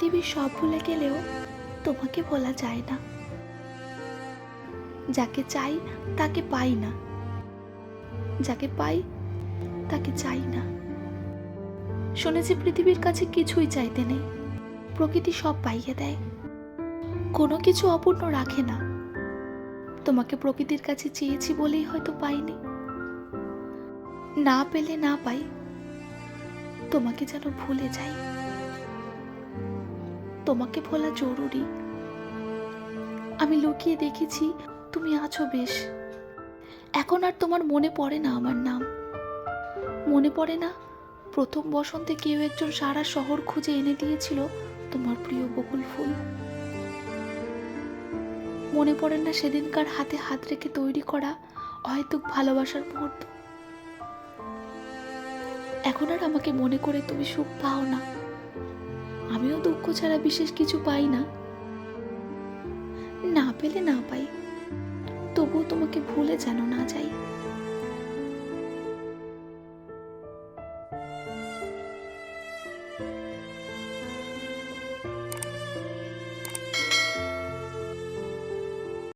পৃথিবীর সব ভুলে গেলেও তোমাকে ভোলা যায় না। যাকে চাই তাকে পাই না। যাকে পাই তাকে চাই না। শুনেছি পৃথিবীর কাছে কিছুই চাইতে নেই। প্রকৃতি সব পাইয়ে দেয়। কোনো কিছু অপূর্ণ রাখে না। তোমাকে প্রকৃতির কাছে চেয়েছি বলেই হয়তো পাইনি। না পেলে না পাই, তোমাকে যেন ভুলে যাই। তোমাকে ভোলা জরুরি। আমি লুকিয়ে দেখেছি, তুমি আছো বেশ। এখন আর তোমার মনে পড়ে না আমার নাম। মনে পড়ে না, প্রথম বসন্তে কেউ একজন সারা শহর খুঁজে এনে দিয়েছিল তোমার প্রিয় বকুল ফুল। মনে পড়ে না সেদিনকার হাতে হাত রেখে তৈরি করা হয়তো ভালোবাসার মুহূর্ত। এখন আর আমাকে মনে করে তুমি সুখ পাও না। আমিও দুঃখ ছাড়া বিশেষ কিছু পাই না। না পেলে না পাই, তবুও তোমাকে ভুলে যেন না যাই।